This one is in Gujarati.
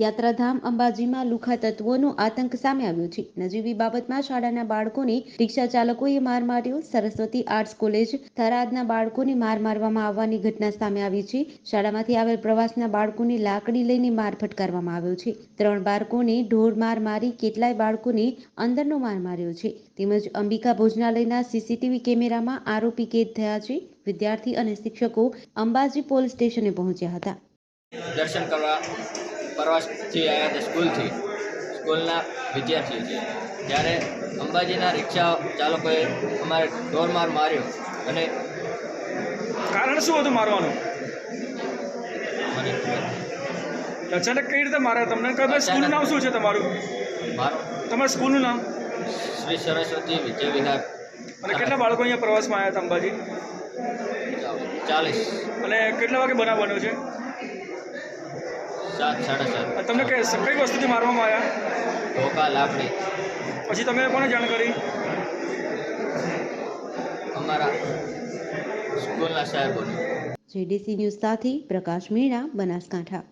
યાત્રાધામ અંબાજીમાં લુખા તત્વોનો આતંક સામે આવ્યો છે. નજીવી બાબતમાં શાળાના બાળકોને રિક્ષા ચાલકોએ માર માર્યો. સરસ્વતી આર્ટ્સ કોલેજ થરાદના બાળકોને માર મારવામાં આવવાની ઘટના સામે આવી છે. શાળામાંથી આવેલ પ્રવાસના બાળકોને લાકડી લઈને માર ફટકારવામાં આવ્યો છે. ત્રણ બાળકોને ઢોર માર મારી કેટલાય બાળકોને અંદરનો માર માર્યો છે. તેમજ અંબિકા ભોજનાલયના સીસીટીવી કેમેરામાં આરોપી કેદ થયા છે. વિદ્યાર્થી અને શિક્ષકો અંબાજી પોલીસ સ્ટેશને પહોંચ્યા હતા. દર્શન કરવા પ્રવાસથી આવ્યા હતા સ્કૂલથી સ્કૂલના વિદ્યાર્થીઓ છે. ત્યારે અંબાજીના રિક્ષા ચાલકોએ અમારે ઢોરમાર માર્યો અને કારણ શું હતું મારવાનું? અચાનક કઈ રીતે માર્યા? તમને ખબર સ્કૂલનું નામ શું છે તમારું? મારો? તમારા સ્કૂલનું નામ? શ્રી સરસ્વતી વિદ્યા વિહાર. અને કેટલા બાળકો અહીંયા પ્રવાસમાં આવ્યા હતા અંબાજી? ચાલીસ. અને કેટલા વાગે બનાવવાનું છે? સાત સાડા સાત. તમને કઈ કઈ વસ્તુથી મારવામાં આવ્યા? લાકડી. પછી તમે કોને જાણ કરી? અમારા સ્કૂલના સાહેબોને. જેડીસી ન્યૂઝ સાથે પ્રકાશ મીણા બનાસકાંઠા.